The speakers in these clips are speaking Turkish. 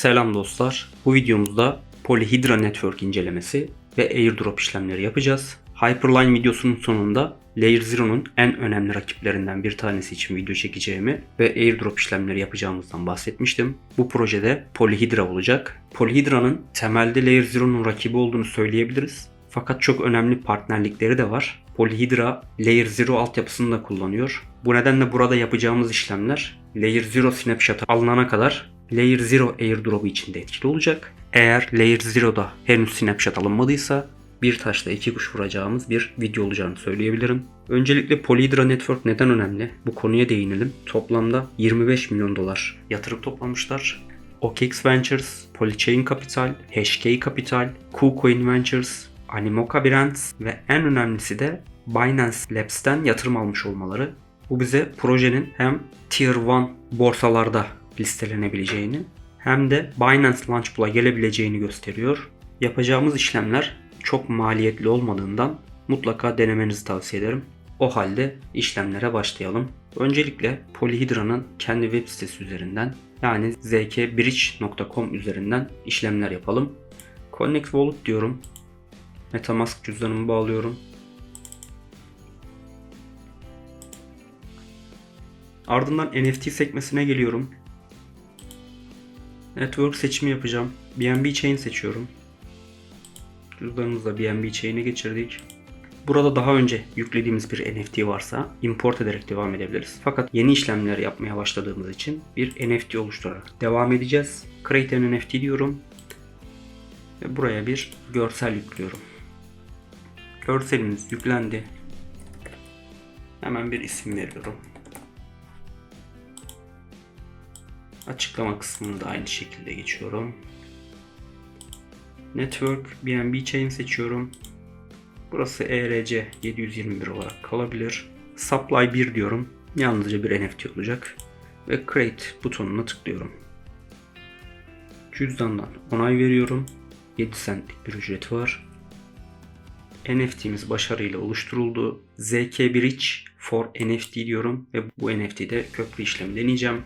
Selam dostlar. Bu videomuzda Polyhedra Network incelemesi ve airdrop işlemleri yapacağız. Hyperline videosunun sonunda Layer Zero'nun en önemli rakiplerinden bir tanesi için video çekeceğimi ve airdrop işlemleri yapacağımızdan bahsetmiştim. Bu projede Polyhedra olacak. Polyhedra'nın temelde Layer Zero'nun rakibi olduğunu söyleyebiliriz. Fakat çok önemli partnerlikleri de var. Polyhedra Layer Zero altyapısını da kullanıyor. Bu nedenle burada yapacağımız işlemler Layer Zero snapshot alınana kadar Layer Zero airdrop'u içinde etkili olacak. Eğer Layer Zero'da henüz snapshot alınmadıysa bir taşla iki kuş vuracağımız bir video olacağını söyleyebilirim. Öncelikle Polyhedra Network neden önemli? Bu konuya değinelim. Toplamda 25 milyon dolar yatırım toplamışlar. OKX Ventures, Polychain Capital, HK Capital, KuCoin Ventures, Animoca Brands ve en önemlisi de Binance Labs'ten yatırım almış olmaları. Bu bize projenin hem Tier 1 borsalarda listelenebileceğini hem de Binance Launchpool'a gelebileceğini gösteriyor. Yapacağımız işlemler çok maliyetli olmadığından mutlaka denemenizi tavsiye ederim. O halde işlemlere başlayalım. Öncelikle Polyhedra'nın kendi web sitesi üzerinden yani zkbridge.com üzerinden işlemler yapalım. Connect Wallet diyorum. Metamask cüzdanımı bağlıyorum. Ardından NFT sekmesine geliyorum. Network seçimi yapacağım. BNB Chain seçiyorum. Cüzdanımızı da BNB Chain'e geçirdik. Burada daha önce yüklediğimiz bir NFT varsa import ederek devam edebiliriz. Fakat yeni işlemler yapmaya başladığımız için bir NFT oluşturarak devam edeceğiz. Create an NFT diyorum. Ve buraya bir görsel yüklüyorum. Görselimiz yüklendi. Hemen bir isim veriyorum. Açıklama kısmını da aynı şekilde geçiyorum. Network BNB Chain seçiyorum. Burası ERC 721 olarak kalabilir. Supply 1 diyorum. Yalnızca bir NFT olacak. Ve Create butonuna tıklıyorum. Cüzdandan onay veriyorum. 7 centlik bir ücreti var. NFT'miz başarıyla oluşturuldu. ZK Bridge for NFT diyorum ve bu NFT'de köprü işlemi deneyeceğim.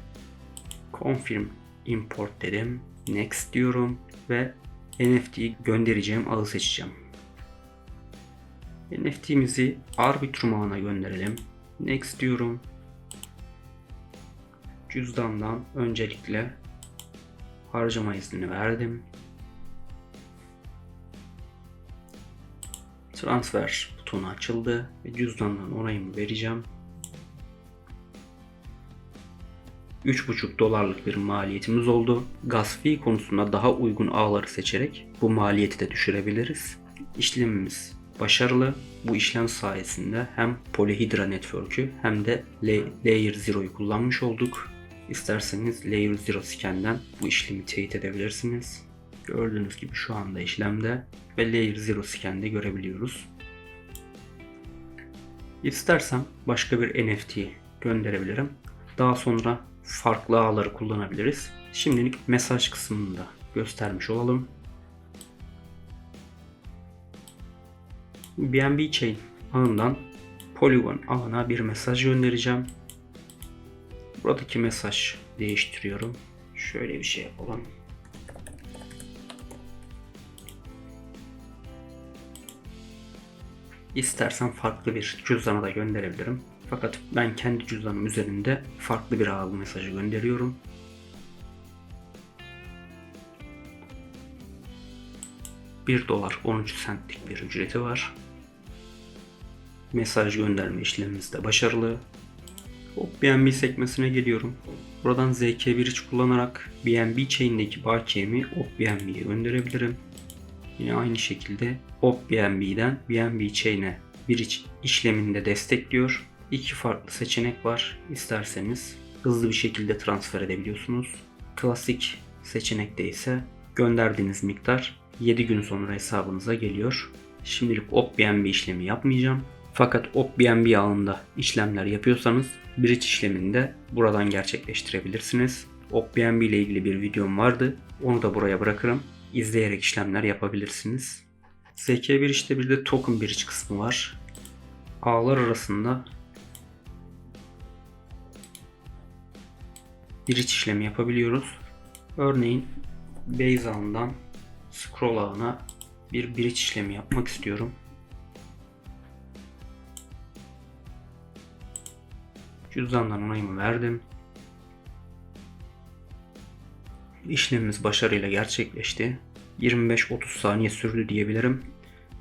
Confirm import dedim. Next diyorum ve NFT'yi göndereceğim ağı seçeceğim. NFT'mizi Arbitrum ağına gönderelim. Next diyorum. Cüzdandan öncelikle harcama iznini verdim. Transfer butonu açıldı ve cüzdandan onayımı vereceğim. 3,5 dolarlık bir maliyetimiz oldu. Gas fee konusunda daha uygun ağları seçerek bu maliyeti de düşürebiliriz. İşlemimiz başarılı. Bu işlem sayesinde hem Polyhedra Network'ü hem de Layer Zero'yu kullanmış olduk. İsterseniz Layer Zero scan'den bu işlemi teyit edebilirsiniz. Gördüğünüz gibi şu anda işlemde ve Layer Zero scan'de görebiliyoruz. İstersem başka bir NFT gönderebilirim. Daha sonra farklı ağları kullanabiliriz. Şimdilik mesaj kısmında göstermiş olalım. BNB Chain ağından Polygon ağına bir mesaj göndereceğim. Buradaki mesaj değiştiriyorum. Şöyle bir şey yapalım. İstersen farklı bir cüzdana da gönderebilirim. Fakat ben kendi cüzdanım üzerinde farklı bir ağlı mesajı gönderiyorum. Bir dolar 13 centlik bir ücreti var. Mesaj gönderme işlemimiz de başarılı. Hop BNB sekmesine geliyorum. Buradan ZK1 kullanarak BNB chain'deki bakiyemi Hop BNB'ye gönderebilirim. Yine aynı şekilde Hop BNB'den BNB chain'e bir işleminde destekliyor. İki farklı seçenek var. İsterseniz hızlı bir şekilde transfer edebiliyorsunuz. Klasik seçenekte ise gönderdiğiniz miktar 7 gün sonra hesabınıza geliyor. Şimdilik OpBNB işlemi yapmayacağım. Fakat OpBNB ağında işlemler yapıyorsanız bridge işlemini de buradan gerçekleştirebilirsiniz. OpBNB ile ilgili bir videom vardı. Onu da buraya bırakırım. İzleyerek işlemler yapabilirsiniz. ZK1 işte bir de token bridge kısmı var. Ağlar arasında bridge işlemi yapabiliyoruz. Örneğin base ağından scroll ağına bir bridge işlemi yapmak istiyorum. Cüzdandan onayımı verdim. İşlemimiz başarıyla gerçekleşti. 25-30 saniye sürdü diyebilirim.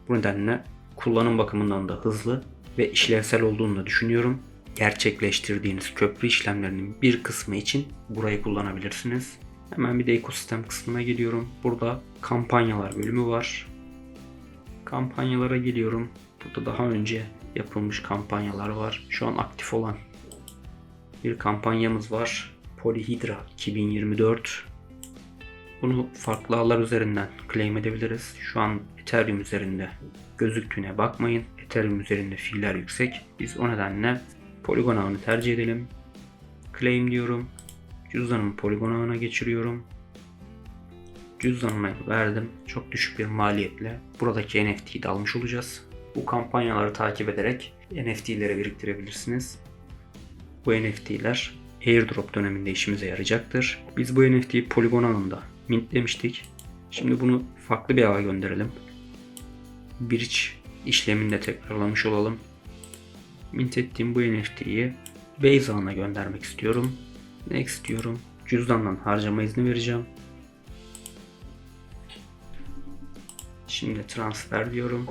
Bu nedenle kullanım bakımından da hızlı ve işlevsel olduğunu da düşünüyorum. Gerçekleştirdiğiniz köprü işlemlerinin bir kısmı için burayı kullanabilirsiniz. Hemen bir de ekosistem kısmına geliyorum. Burada kampanyalar bölümü var. Kampanyalara geliyorum. Burada daha önce yapılmış kampanyalar var. Şu an aktif olan bir kampanyamız var. Polyhydra 2024. Bunu farklı ağlar üzerinden claim edebiliriz. Şu an Ethereum üzerinde gözüktüğüne bakmayın. Ethereum üzerinde fiiller yüksek. Biz o nedenle Polygon ağını tercih edelim. Claim diyorum. Cüzdanımı Polygon ağına geçiriyorum. Cüzdanıma verdim. Çok düşük bir maliyetle buradaki NFT'yi de almış olacağız. Bu kampanyaları takip ederek NFT'leri biriktirebilirsiniz. Bu NFT'ler airdrop döneminde işimize yarayacaktır. Biz bu NFT'yi Polygon ağında mintlemiştik. Şimdi bunu farklı bir ağa gönderelim. Bridge işlemini de tekrarlamış olalım. Mint ettiğim bu NFT'yi Base ağına göndermek istiyorum. Next diyorum. Cüzdandan harcama izni vereceğim. Şimdi transfer diyorum.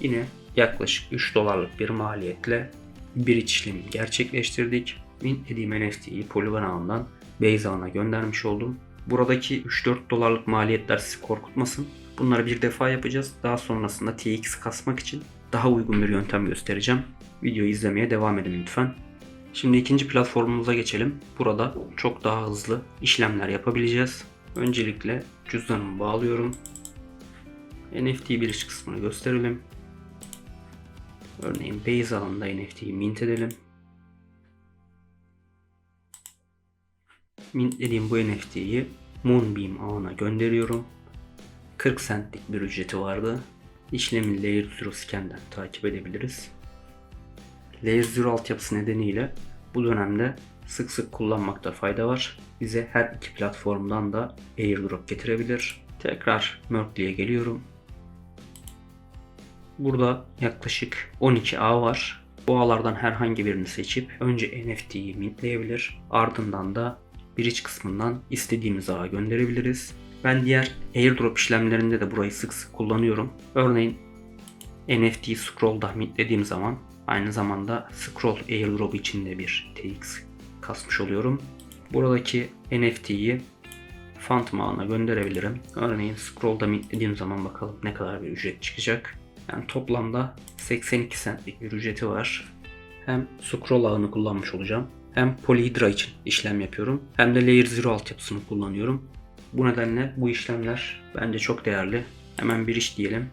Yine yaklaşık 3 dolarlık bir maliyetle bir işlemi gerçekleştirdik. Mint dediğim NFT'yi Polygon ağından Base ağına göndermiş oldum. Buradaki 3-4 dolarlık maliyetler sizi korkutmasın. Bunları bir defa yapacağız. Daha sonrasında TX kasmak için daha uygun bir yöntem göstereceğim. Videoyu izlemeye devam edin lütfen. Şimdi ikinci platformumuza geçelim. Burada çok daha hızlı işlemler yapabileceğiz. Öncelikle cüzdanımı bağlıyorum. NFT bir kısmını gösterelim. Örneğin Base alanında NFT'yi mint edelim. Mintlediğim bu NFT'yi Moonbeam ağına gönderiyorum. 40 centlik bir ücreti vardı. İşlemi Layer 0 scan'den takip edebiliriz. Layer 0 altyapısı nedeniyle bu dönemde sık sık kullanmakta fayda var. Bize her iki platformdan da airdrop getirebilir. Tekrar Merkle'ye geliyorum. Burada yaklaşık 12 ağ var. Bu ağlardan herhangi birini seçip önce NFT'yi mintleyebilir. Ardından da bridge kısmından istediğimiz ağa gönderebiliriz. Ben diğer airdrop işlemlerinde de burayı sık sık kullanıyorum. Örneğin NFT scroll'da mintlediğim zaman aynı zamanda scroll airdrop içinde bir TX kasmış oluyorum. Buradaki NFT'yi Phantom ağına gönderebilirim. Örneğin scroll'da mintlediğim zaman bakalım ne kadar bir ücret çıkacak. Yani toplamda 82 centlik bir ücreti var. Hem scroll ağını kullanmış olacağım. Hem Polyhydra için işlem yapıyorum. Hem de Layer 0 altyapısını kullanıyorum. Bu nedenle bu işlemler bence çok değerli. Hemen bir iş diyelim.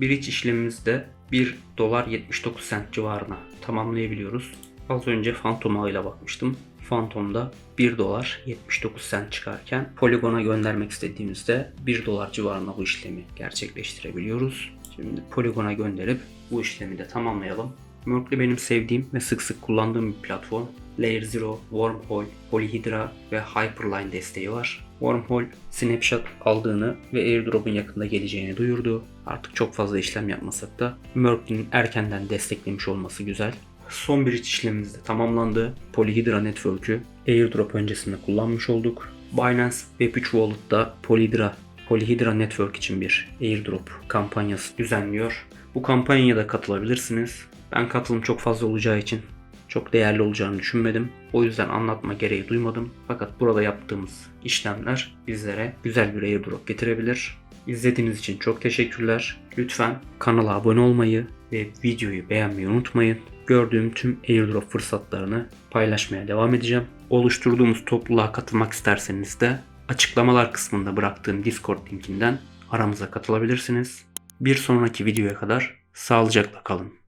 Bir iç işlemimizde 1 dolar 79 cent civarına tamamlayabiliyoruz. Az önce Phantom ağıyla bakmıştım. Phantom'da 1 dolar 79 cent çıkarken Polygon'a göndermek istediğimizde 1 dolar civarında bu işlemi gerçekleştirebiliyoruz. Şimdi Polygon'a gönderip bu işlemi de tamamlayalım. Merkle benim sevdiğim ve sık sık kullandığım bir platform. Layer 0, Wormhole, Polyhydra ve Hyperline desteği var. Wormhole snapshot aldığını ve airdrop'un yakında geleceğini duyurdu. Artık çok fazla işlem yapmasak da Merkle'nin erkenden desteklemiş olması güzel. Son bir işlemimiz de tamamlandı. Polyhydra Network'ü airdrop öncesinde kullanmış olduk. Binance Web3 Wallet'da Polyhydra Polyhydra Network için bir airdrop kampanyası düzenliyor. Bu kampanyaya da katılabilirsiniz. Ben katılım çok fazla olacağı için çok değerli olacağını düşünmedim. O yüzden anlatma gereği duymadım. Fakat burada yaptığımız işlemler bizlere güzel bir airdrop getirebilir. İzlediğiniz için çok teşekkürler. Lütfen kanala abone olmayı ve videoyu beğenmeyi unutmayın. Gördüğüm tüm airdrop fırsatlarını paylaşmaya devam edeceğim. Oluşturduğumuz topluluğa katılmak isterseniz de açıklamalar kısmında bıraktığım Discord linkinden aramıza katılabilirsiniz. Bir sonraki videoya kadar sağlıcakla kalın.